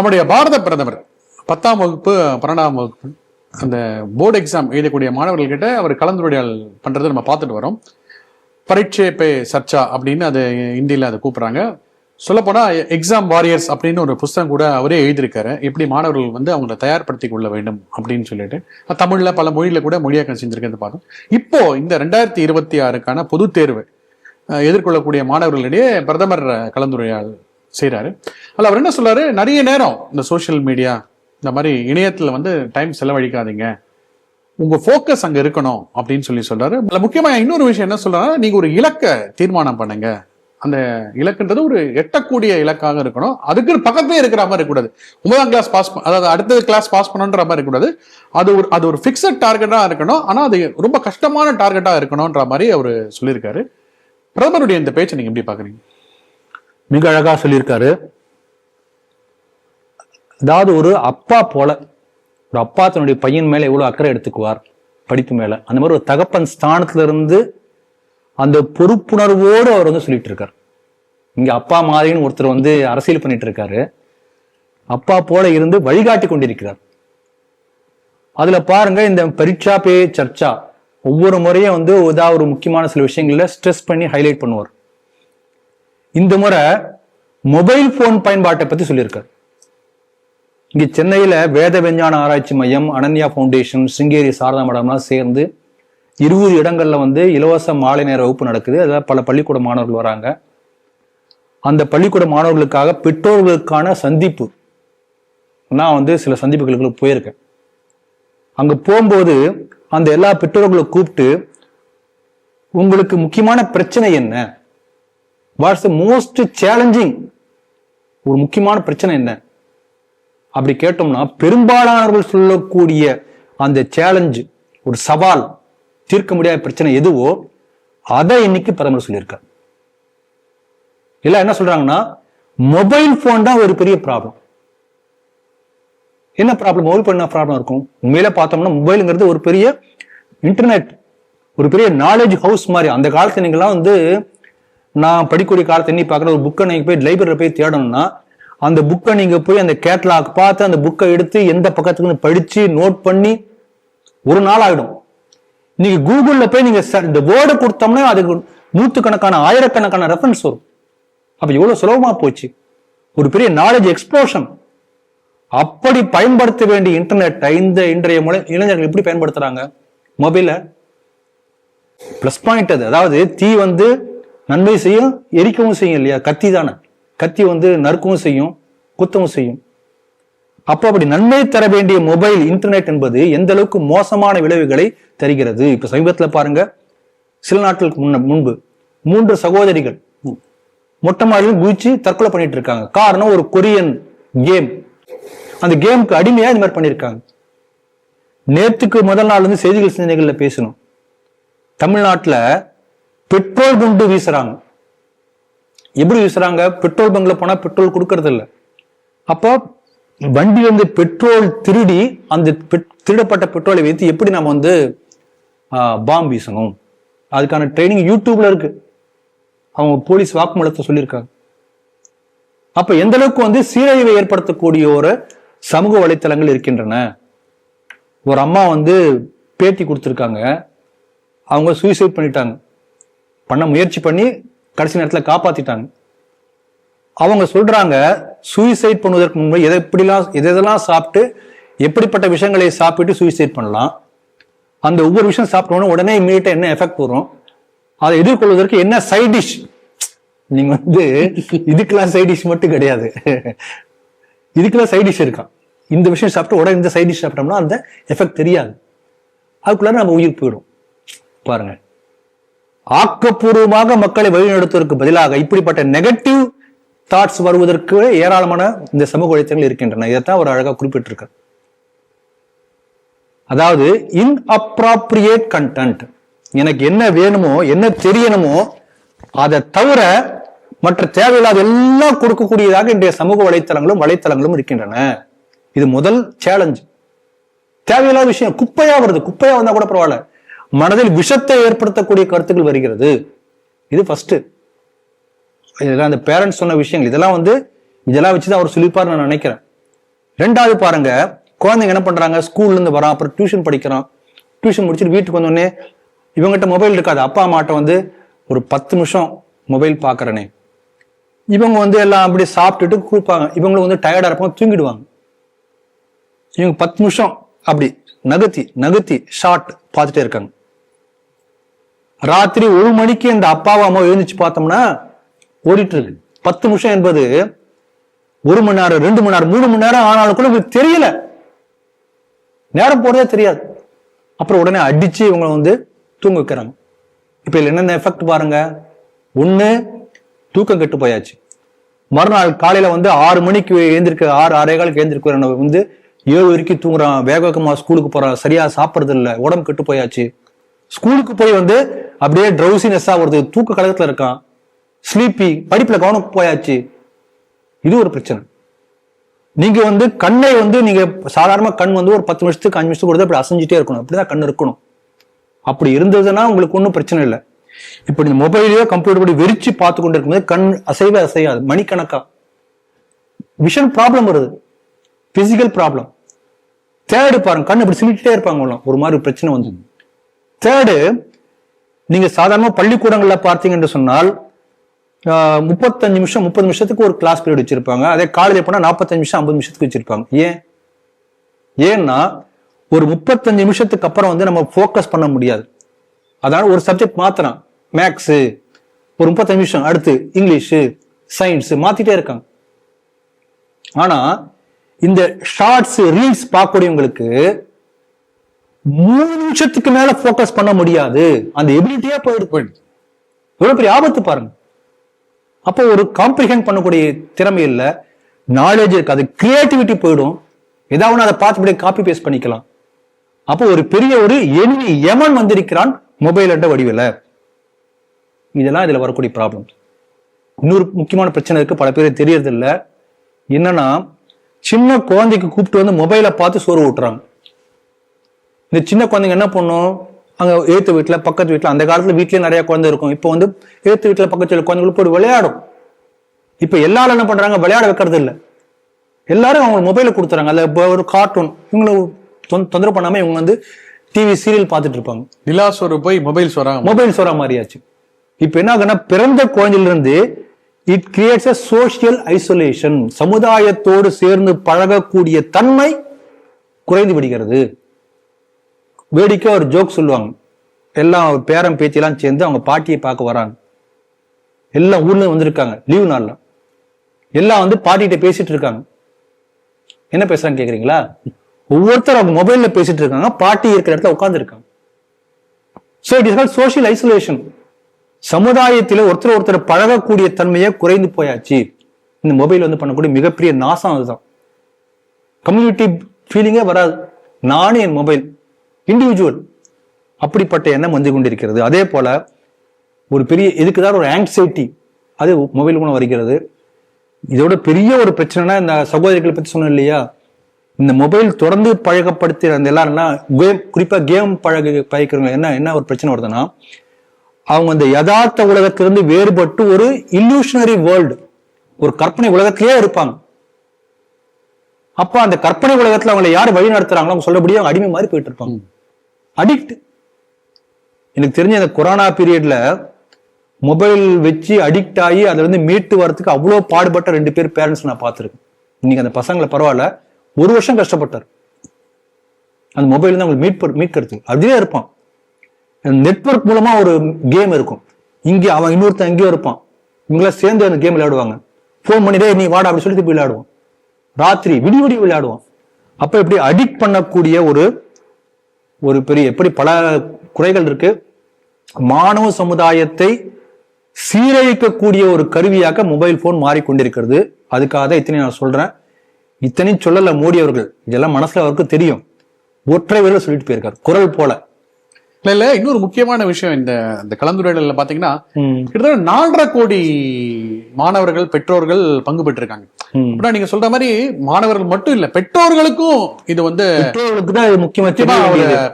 நம்முடைய பாரத பிரதமர் பத்தாம் வகுப்பு பன்னெண்டாம் வகுப்பு அந்த போர்டு எக்ஸாம் எழுதக்கூடிய மாணவர்கள் கிட்ட அவர் கலந்துரையாடல் பண்றதை நம்ம பார்த்துட்டு வரோம். பரீட்சை பே சர்ச்சா அப்படின்னு அது இந்தியில் அதை கூப்பிட்றாங்க. சொல்லப்போனால் எக்ஸாம் வாரியர்ஸ் அப்படின்னு ஒரு புஸ்தகம் கூட அவரே எழுதியிருக்காரு. எப்படி மாணவர்கள் வந்து அவங்கள தயார்படுத்திக் கொள்ள வேண்டும் அப்படின்னு சொல்லிட்டு. தமிழில் பல மொழியில் கூட மொழியாக்கம் செஞ்சுருக்கிறது பார்த்தோம் இப்போ இந்த ரெண்டாயிரத்தி இருபத்தி ஆறுக்கான பொதுத் தேர்வு எதிர்கொள்ளக்கூடிய மாணவர்களிடையே பிரதமர் கலந்துரையாடல் செய்கிறாரு அதில் அவர் என்ன சொல்கிறாரு நிறைய நேரம் இந்த சோஷியல் மீடியா இந்த மாதிரி இணையத்தில் வந்து டைம் செலவழிக்காதீங்க. உங்கள் ஃபோக்கஸ் அங்கே இருக்கணும் அப்படின்னு சொல்லி சொல்கிறாரு அதில் முக்கியமாக இன்னொரு விஷயம் என்ன சொல்றாரு நீங்கள் ஒரு இலக்கை தீர்மானம் பண்ணுங்க. அந்த இலக்குன்றது ஒரு எட்டக்கூடிய இலக்காக இருக்கணும். அதுக்கு பக்கத்தே இருக்கிற மாதிரி இருக்கக்கூடாது. ஒன்பதாம் கிளாஸ் பாஸ் அதாவது அடுத்தது கிளாஸ் பாஸ் பண்ணணுன்ற மாதிரி இருக்கக்கூடாது. அது ஒரு அது ஒரு ஃபிக்ஸட் டார்கெட்டாக இருக்கணும். ஆனால் அது ரொம்ப கஷ்டமான டார்கெட்டாக இருக்கணும்ன்ற மாதிரி அவர் சொல்லியிருக்காரு. பிரதமருடைய இந்த பேச்சை நீங்கள் எப்படி பார்க்குறீங்க? மிக அழகா சொல்லியிருக்காரு. அதாவது ஒரு அப்பா போல ஒரு அப்பா தன்னுடைய பையன் மேல எவ்வளவு அக்கறை எடுத்துக்குவார் படிப்பு மேல. அந்த மாதிரி ஒரு தகப்பன் ஸ்தானத்துல இருந்து அந்த பொறுப்புணர்வோடு அவர் வந்து சொல்லிட்டு இருக்கார் இங்க அப்பா மாதிரின்னு ஒருத்தர் வந்து அரசியல் பண்ணிட்டு இருக்காரு அப்பா போல இருந்து வழிகாட்டி கொண்டிருக்கிறார். அதுல பாருங்க இந்த பரீட்சா பே சர்ச்சா ஒவ்வொரு முறையும் வந்து ஏதாவது ஒரு முக்கியமான சில விஷயங்கள்ல ஸ்ட்ரெஸ் பண்ணி ஹைலைட் பண்ணுவார். இந்த முறை மொபைல் போன் பயன்பாட்டை பத்தி சொல்லியிருக்காரு. இங்க சென்னையில வேத விஞ்ஞான ஆராய்ச்சி மையம் அனன்யா ஃபவுண்டேஷன் சிங்கேரி சாரதா மடம்லாம் சேர்ந்து இருபது இடங்கள்ல வந்து இலவச மாலை நேர வகுப்பு நடக்குது. அதாவது பல பள்ளிக்கூட மாணவர்கள் வராங்க. அந்த பள்ளிக்கூட மாணவர்களுக்காக பெற்றோர்களுக்கான சந்திப்பு. நான் வந்து சில சந்திப்புகளுக்கு போயிருக்கேன். அங்க போகும்போது அந்த எல்லா பெற்றோர்களை கூப்பிட்டு உங்களுக்கு முக்கியமான பிரச்சனை என்ன? வாட்ஸ் த மோஸ்ட் சேலஞ்சிங் ஒரு முக்கியமான பிரச்சனை என்ன? அப்படி கேட்டோம்னா பெரும்பாலானவர்கள் சொல்லக்கூடிய அந்த சேலஞ்சு ஒரு சவால் தீர்க்க முடியாத பிரச்சனை எதுவோ அதை இன்னைக்கு பிரதமர் சொல்லியிருக்கார். இல்ல என்ன சொல்றாங்கன்னா மொபைல் போன் தான் ஒரு பெரிய ப்ராப்ளம் என்ன ப்ராப்ளம் மொபைல் போன் என்ன ப்ராப்ளம் இருக்கும்? உண்மையில பார்த்தோம்னா மொபைலுங்கிறது ஒரு பெரிய இன்டர்நெட் ஒரு பெரிய நாலேஜ் ஹவுஸ் மாதிரி. அந்த காலத்துல நீங்களாம் வந்து நான் படிக்கக்கூடிய காலத்தை எண்ணி பார்க்குற ஒரு புக்கை நீங்கள் போய் லைப்ரரியில் போய் தேடணும்னா அந்த புக்கை நீங்கள் போய் அந்த கேட்லாக் பார்த்து அந்த புக்கை எடுத்து எந்த பக்கத்துக்கு படித்து நோட் பண்ணி ஒரு நாள் ஆகிடும் நீங்கள் கூகுளில் போய் நீங்க இந்த வேர்டு கொடுத்தோம்னா அதுக்கு நூற்றுக்கணக்கான ஆயிரக்கணக்கான ரெஃபரன்ஸ் வரும். அப்போ எவ்வளோ சுலபமாக போச்சு. ஒரு பெரிய நாலேஜ் எக்ஸ்ப்ளோஷன் அப்படி பயன்படுத்த வேண்டிய இன்டர்நெட்டை இந்த இன்றைய முறை இளைஞர்கள் எப்படி பயன்படுத்துறாங்க? மொபைலை ப்ளஸ் பாயிண்ட் அது. அதாவது தீ வந்து நன்மை செய்யும் எரிக்கவும் செய்யும் இல்லையா? கத்தி தானே. கத்தி வந்து நறுக்கவும் செய்யும் குத்தவும் செய்யும். அப்போ அப்படி நன்மை தர வேண்டிய மொபைல் இன்டர்நெட் என்பது எந்த அளவுக்கு மோசமான விளைவுகளை தருகிறது? இப்ப சமீபத்தில் பாருங்க. சில நாட்களுக்கு முன்ன முன்பு மூன்று சகோதரிகள் மொட்டை மாடியில் குதிச்சு தற்கொலை பண்ணிட்டு இருக்காங்க. காரணம் ஒரு கொரியன் கேம். அந்த கேமுக்கு அடிமையா இந்த மாதிரி பண்ணியிருக்காங்க நேத்துக்கு முதல் நாள் வந்து செய்திகள் சிந்தனைகள்ல பேசணும். தமிழ்நாட்டில் பெட்ரோல் குண்டு வீசுறாங்க. எப்படி வீசுறாங்க? பெட்ரோல் பங்க்ல போனா பெட்ரோல் கொடுக்கறது இல்ல அப்போ வண்டி வந்து பெட்ரோல் திருடி அந்த பெட்- திருடப்பட்ட பெட்ரோலை வைத்து எப்படி நம்ம வந்து பாம் வீசணும்? அதுக்கான ட்ரைனிங் யூடியூப்ல இருக்கு. அவங்க போலீஸ் வாக்குமூலத்தை சொல்லியிருக்காங்க. அப்ப எந்த அளவுக்கு வந்து சீரழிவை ஏற்படுத்தக்கூடிய ஒரு சமூக வலைத்தளங்கள் இருக்கின்றன? ஒரு அம்மா வந்து பேட்டி கொடுத்துருக்காங்க. அவங்க சூசைட் பண்ணிட்டாங்க. பண்ண முயற்சி பண்ணி கடைசி நேரத்தில் காப்பாத்திட்டாங்க. அவங்க சொல்றாங்க சூசைட் பண்ணுவதற்கு முன்பு எதை எப்படிலாம் எதை எதெல்லாம் சாப்பிட்டு எப்படிப்பட்ட விஷயங்களை சாப்பிட்டு சூசைட் பண்ணலாம். அந்த ஒவ்வொரு விஷயம் சாப்பிட்டோன்னு உடனே இம்மீடியட்டா என்ன எஃபெக்ட் வரும்? அதை எதிர்கொள்வதற்கு என்ன சைட் டிஷ் நீங்க வந்து இதுக்கெல்லாம் சைட் டிஷ் மட்டும் கிடையாது. இதுக்கெல்லாம் சைட் டிஷ் இருக்கான் இந்த விஷயம் சாப்பிட்டு உடனே இந்த சைட் டிஷ் சாப்பிட்டோம்னா அந்த எஃபெக்ட் தெரியாது. அதுக்குள்ளார நம்ம உயிர் போயிடும். பாருங்க. ஆக்கப்பூர்வமாக மக்களை வழிநடத்துவதற்கு பதிலாக இப்படிப்பட்ட நெகட்டிவ் தாட்ஸ் வருவதற்கு ஏராளமான இந்த சமூக வலைத்தளங்கள் இருக்கின்றன. இதைத்தான் ஒரு அழகாக குறிப்பிட்டிருக்கார். அதாவது இன்அப்ராப்ரியேட் கண்டென்ட் எனக்கு என்ன வேணுமோ என்ன தெரியணுமோ அதை தவிர மற்ற தேவையில்லாத எல்லாம் கொடுக்கக்கூடியதாக இன்றைய சமூக வலைத்தளங்களும் வலைத்தளங்களும் இருக்கின்றன. இது முதல் சேலஞ்ச் தேவையில்லாத விஷயம் குப்பையா வருது. குப்பையா வந்தா கூட பரவாயில்ல. மனதில் விஷத்தை ஏற்படுத்தக்கூடிய கருத்துக்கள் வருகிறது. இது ஃபர்ஸ்ட் இதெல்லாம் அந்த பேரண்ட்ஸ் சொன்ன விஷயங்கள். இதெல்லாம் வந்து இதெல்லாம் வச்சுதான் அவர் சொல்லிப்பார் நான் நினைக்கிறேன். ரெண்டாவது பாருங்க குழந்தைங்க என்ன பண்றாங்க? ஸ்கூல்ல இருந்து வரான் அப்புறம் டியூஷன் படிக்கிறான். டியூஷன் முடிச்சுட்டு வீட்டுக்கு வந்தோடனே இவங்ககிட்ட மொபைல் இருக்காது. அப்பா அம்மாட்ட வந்து ஒரு பத்து நிமிஷம் மொபைல் பாக்குறனே இவங்க வந்து எல்லாம் அப்படியே சாப்பிட்டுட்டு கூப்பாங்க இவங்களுக்கு வந்து டயர்டா இருப்பாங்க தூங்கிடுவாங்க. இவங்க பத்து நிமிஷம் அப்படி நகர்த்தி நகர்த்தி ஷார்ட் பார்த்துட்டே இருக்காங்க. ராத்திரி ஒரு மணிக்கு இந்த அப்பாவும் அம்மா எழுந்துச்சு பார்த்தோம்னா ஓடிட்டு இருக்கு பத்து நிமிஷம் என்பது ஒரு மணி நேரம் ரெண்டு மணி நேரம் மூணு மணி நேரம் ஆனாலும் கூட உங்களுக்கு தெரியல. நேரம் போறதே தெரியாது. அப்புறம் உடனே அடிச்சு இவங்களை வந்து தூங்க வைக்கிறாங்க. இப்ப இதுல என்னென்ன எஃபெக்ட் பாருங்க? ஒண்ணு தூக்கம் கெட்டு போயாச்சு. மறுநாள் காலையில வந்து ஆறு மணிக்கு எழுந்திருக்க ஆறு ஆறே காலுக்கு எழுந்திருக்கிறவன வந்து ஏழு வரைக்கும் தூங்குறான். வேக வேகமா ஸ்கூலுக்கு போறான். சரியா சாப்பிடுறது இல்லை உடம்பு கெட்டு போயாச்சு. ஸ்கூலுக்கு போய் வந்து அப்படியே ட்ரௌசினஸ்ஸா வருது தூக்க கழகத்துல இருக்கான். ஸ்லீப்பி படிப்புல கவனம் போயாச்சு. இது ஒரு பிரச்சனை. நீங்க வந்து கண்ணை வந்து நீங்க சாதாரணமாக கண் வந்து ஒரு பத்து நிமிஷத்துக்கு அஞ்சு நிமிஷத்துக்கு கூட அப்படி அசைஞ்சிட்டே இருக்கணும். அப்படிதான் கண் இருக்கணும். அப்படி இருந்ததுன்னா உங்களுக்கு ஒன்றும் பிரச்சனை இல்லை. இப்ப இந்த மொபைலையோ கம்ப்யூட்டர் படி வெறிச்சு பார்த்து கொண்டு இருக்கும்போது கண் அசைவே அசையாது. மணிக்கணக்கா. விஷன் ப்ராப்ளம் வருது. பிசிக்கல் ப்ராப்ளம் தேர்டு பாருங்க கண் இப்படி சிமிட்டே இருப்பாங்க ஒரு மாதிரி பிரச்சனை வந்து தேர்டு நீங்க பள்ளிக்கூடங்களில் பார்த்தீங்க பார்த்தீங்கன்னு சொன்னால் முப்பத்தஞ்சு நிமிஷம் முப்பது நிமிஷத்துக்கு ஒரு கிளாஸ் பீரியட் வச்சிருப்பாங்க. அதே காலையில் போனால் நாற்பத்தஞ்சு நிமிஷம் ஐம்பது நிமிஷத்துக்கு வச்சிருப்பாங்க. ஏன்? ஏன்னா ஒரு முப்பத்தஞ்சு நிமிஷத்துக்கு அப்புறம் வந்து நம்ம ஃபோக்கஸ் பண்ண முடியாது. அதனால ஒரு சப்ஜெக்ட் மாத்திரம் மேக்ஸ் ஒரு முப்பத்தஞ்சு நிமிஷம் அடுத்து இங்கிலீஷு சயின்ஸு மாத்திட்டே இருக்காங்க. ஆனா இந்த ஷார்ட்ஸ் ரீல்ஸ் பார்க்கக்கூடியவங்களுக்கு மூணு நிமிஷத்துக்கு மேல ஃபோக்கஸ் பண்ண முடியாது. அந்த எபிலிட்டியா போயிடு போயிடுது எவ்வளவு பெரிய ஆபத்து பாருங்க. அப்போ ஒரு காம்ப்ரிஹெண்ட் பண்ணக்கூடிய திறமை இல்லை. நாலேஜ் இருக்காது கிரியேட்டிவிட்டி போயிடும். ஏதாவது அதை பார்த்து அப்படியே காப்பி பேஸ்ட் பண்ணிக்கலாம். அப்போ ஒரு பெரிய ஒரு எனிமி எமன் வந்திருக்கிறான்? மொபைல் அட்ட வடிவில். இதெல்லாம் இதில் வரக்கூடிய ப்ராப்ளம் இன்னொரு முக்கியமான பிரச்சனை இருக்கு. பல பேருக்கு தெரியறது இல்ல என்னன்னா சின்ன குழந்தைக்கு கூப்பிட்டு வந்து மொபைலை பார்த்து சோறு ஊட்டுறாங்க. இந்த சின்ன குழந்தைங்க என்ன பண்ணும்? அங்க எழுத்து வீட்டுல பக்கத்து வீட்டுல அந்த காலத்துல வீட்லயே நிறைய குழந்தை இருக்கும். இப்போ வந்து எழுத்து வீட்டுல பக்கத்து வீட்டுல குழந்தைகள் போய் விளையாடும். இப்ப எல்லாரும் என்ன பண்றாங்க? விளையாட வைக்கிறது இல்ல. எல்லாரும் அவங்க மொபைல கொடுத்துறாங்க. அதுல ஒரு கார்ட்டூன் இவங்களை தொந்~ தொந்தரவு பண்ணாம இவங்க வந்து டிவி சீரியல் பார்த்துட்டு இருப்பாங்க. நிலா சோறு போய் மொபைல் சோறாங்க மொபைல் சோறா மாறியாச்சு இப்ப என்ன ஆகுதுன்னா பிறந்த குழந்தையில இருந்து it creates a social isolation சமுதாயத்தோடு சேர்ந்து பழகக்கூடிய தன்மை குறைந்து விடுகிறது. வேடிக்கை ஒரு ஜோக் சொல்லுவாங்க. எல்லாம் ஒரு பேரன் பேத்தியெல்லாம் சேர்ந்து அவங்க பாட்டியை பார்க்க வராங்க. எல்லாம் ஊர்ல வந்திருக்காங்க லீவு நாள்ல. எல்லாம் வந்து பாட்டிகிட்ட பேசிட்டு இருக்காங்க. என்ன பேசுறாங்க கேக்குறீங்களா? ஒவ்வொருத்தர் அவங்க மொபைல்ல பேசிட்டு இருக்காங்க பாட்டி இருக்கிற இடத்துல உட்கார்ந்து இருக்காங்க so it is call social isolation சமுதாயத்தில் ஒருத்தர் ஒருத்தர் பழகக்கூடிய தன்மையை குறைந்து போயாச்சு. இந்த மொபைல் வந்து பண்ணக்கூடிய மிகப்பெரிய நாசம் அதுதான். கம்யூனிட்டி ஃபீலிங்கே வராது. நானும் என் மொபைல் இண்டிவிஜுவல் அப்படிப்பட்ட எண்ணம் வந்து கொண்டிருக்கிறது. அதே போல ஒரு பெரிய இதுக்குதான் ஒரு ஆங்ஸைட்டி அது மொபைல் மூலம் வருகிறது. இதோட பெரிய ஒரு பிரச்சனைனா இந்த சகோதரிகளை பற்றி சொன்னேன் இல்லையா? இந்த மொபைல் தொடர்ந்து பழக்கப்படுத்தி அந்த எல்லாரும்னா கேம் குறிப்பாக கேம் பழக பழக்கிறவங்க என்ன என்ன ஒரு பிரச்சனை வருதுன்னா அவங்க அந்த யதார்த்த உலகத்திலிருந்து வேறுபட்டு ஒரு இல்லூஷனரி வேர்ல்டு ஒரு கற்பனை உலகத்திலேயே இருப்பாங்க. அப்போ அந்த கற்பனை உலகத்தில் அவங்களை யார் வழி நடத்துறாங்களோ அவங்க சொல்லபடியே அவங்க அடிமை மாதிரி போயிட்டு இருப்பாங்க. அடிக்ட். எனக்கு தெரிஞ்ச அந்த கொரோனா பீரியட்ல மொபைல் வச்சு அடிக்ட் ஆகி அதுல இருந்து மீட்டு வரத்துக்கு அவ்வளோ பாடுபட்ட ரெண்டு பேர் பேரண்ட்ஸ் நான் பார்த்துருக்கேன். இன்னைக்கு அந்த பசங்களை பரவாயில்ல. ஒரு வருஷம் கஷ்டப்பட்டார். அந்த மொபைல் தான் அவங்களுக்கு மீட் மீட்கிறது அதுவே இருப்பான். நெட்வொர்க் மூலமா ஒரு கேம் இருக்கும். இங்கே அவன் இன்னொருத்தன் எங்கேயோ இருப்பான். இவங்களாம் சேர்ந்து அந்த கேம் விளையாடுவாங்க. ஃபோன் பண்ணிட்டே நீ வாடா அப்படின்னு சொல்லிட்டு போய் விளையாடுவான். ராத்திரி விடிய விடிய விளையாடுவான். அப்ப இப்படி அடிக்ட் பண்ணக்கூடிய ஒரு ஒரு பெரிய எப்படி பல குறைகள் இருக்கு? மாணவ சமுதாயத்தை சீரழிக்கக்கூடிய ஒரு கருவியாக மொபைல் போன் மாறிக்கொண்டிருக்கிறது. அதுக்காக தான் இத்தனை நான் சொல்றேன். இத்தனையும் சொல்லல மோடி அவர்கள். இதெல்லாம் மனசுல அவருக்கு தெரியும். ஒற்றை விரல சொல்லிட்டு போயிருக்காரு. குரல் போல. இல்ல இல்ல இன்னொரு முக்கியமான விஷயம் இந்த இந்த கலந்துரையாடல பாத்தீங்கன்னா கிட்டத்தட்ட நாலரை கோடி மாணவர்கள் பெற்றோர்கள் பங்கு பெற்றிருக்காங்க. அப்படின்னா நீங்க சொல்ற மாதிரி மாணவர்கள் மட்டும் இல்ல பெற்றோர்களுக்கும் இது வந்து பெற்றோர்களுக்கு தான் முக்கியமா.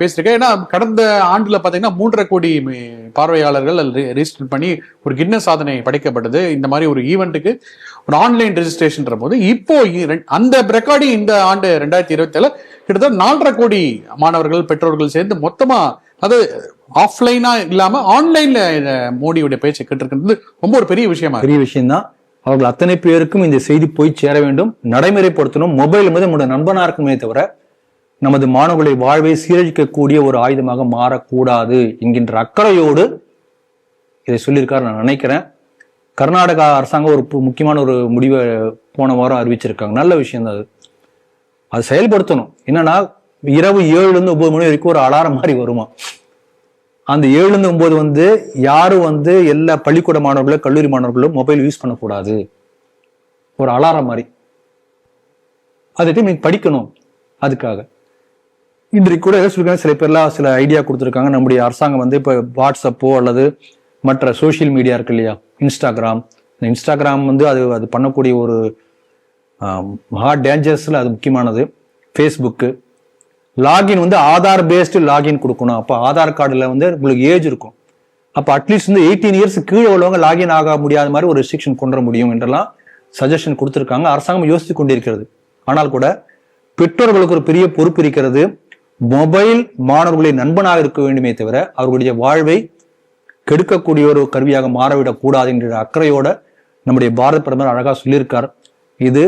பேசியிருக்கேன் ஏன்னா கடந்த ஆண்டுல பாத்தீங்கன்னா மூன்றரை கோடி பார்வையாளர்கள் ரெஜிஸ்டர் பண்ணி ஒரு கின்னஸ் சாதனை படைக்கப்பட்டது இந்த மாதிரி ஒரு ஈவெண்ட்டுக்கு ஒரு ஆன்லைன் ரெஜிஸ்ட்ரேஷன்ற போது இப்போ அந்த ரெக்கார்டிங் இந்த ஆண்டு ரெண்டாயிரத்தி இருபத்தி ஏழு கிட்டத்தட்ட நாலரை கோடி மாணவர்கள் பெற்றோர்கள் சேர்ந்து மொத்தமா அது ஆஃப்லைனா இல்லாம ஆன்லைன்ல மோடியுடைய பேச்சை கேட்டிருக்கிறது ரொம்ப ஒரு பெரிய விஷயமா பெரிய விஷயம்தான். அவர்கள் அத்தனை பேருக்கும் இந்த செய்தி போய் சேர வேண்டும் நடைமுறைப்படுத்தணும். மொபைல் வந்து நம்முடைய நண்பனா இருக்குமே தவிர நமது மாணவர்களை வாழ்வை சீரழிக்கக்கூடிய ஒரு ஆயுதமாக மாறக்கூடாது என்கின்ற அக்கறையோடு இதை சொல்லியிருக்காரு நான் நினைக்கிறேன். கர்நாடகா அரசாங்கம் ஒரு பு- முக்கியமான ஒரு முடிவை போன வாரம் அறிவிச்சிருக்காங்க. நல்ல விஷயம் தான் அது. அது செயல்படுத்தணும். என்னன்னா இரவு ஏழுலேருந்து ஒம்பது மணி வரைக்கும் ஒரு அலாரம் மாதிரி வருமா? அந்த ஏழுலேருந்து ஒம்பது வந்து யாரும் வந்து எல்லா பள்ளிக்கூட மாணவர்களும் கல்லூரி மாணவர்களும் மொபைல் யூஸ் பண்ணக்கூடாது. ஒரு அலாரம் மாதிரி. அதுக்கு நீங்கள் படிக்கணும். அதுக்காக. இன்றைக்கு கூட சொல்லிருக்காங்க சில பேர்லாம் சில ஐடியா கொடுத்துருக்காங்க. நம்முடைய அரசாங்கம் வந்து இப்போ வாட்ஸ்அப்போ அல்லது மற்ற சோஷியல் மீடியா இருக்கு இல்லையா? இன்ஸ்டாகிராம் இந்த இன்ஸ்டாகிராம் வந்து அது அது பண்ணக்கூடிய ஒரு மகா டேஞ்சர்ஸில் அது முக்கியமானது. ஃபேஸ்புக்கு லாகின் வந்து ஆதார் பேஸ்டு லாகின் கொடுக்கணும். அப்போ ஆதார் கார்டில் வந்து உங்களுக்கு ஏஜ் இருக்கும். அப்போ அட்லீஸ்ட் வந்து எயிட்டீன் இயர்ஸ் கீழே உள்ளவங்க லாகின் ஆக முடியாத மாதிரி ஒரு ரெஸ்ட்ரிக்ஷன் கொண்டு வர முடியும் என்றெல்லாம் சஜஷன் கொடுத்துருக்காங்க. அரசாங்கம் யோசித்து கொண்டிருக்கிறது. ஆனால் கூட பெற்றோர்களுக்கு ஒரு பெரிய பொறுப்பு இருக்கிறது. மொபைல் மாணவர்களின் நண்பனாக இருக்க வேண்டுமே தவிர அவர்களுடைய வாழ்வை கெடுக்கக்கூடிய ஒரு கருவியாக மாறவிடக்கூடாது என்ற அக்கறையோட நம்முடைய பாரத பிரதமர் அழகாக சொல்லியிருக்கார். இது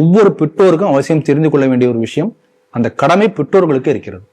ஒவ்வொரு பெற்றோருக்கும் அவசியம் தெரிந்து கொள்ள வேண்டிய ஒரு விஷயம். அந்த கடமை பெற்றோர்களுக்கு இருக்கிறது.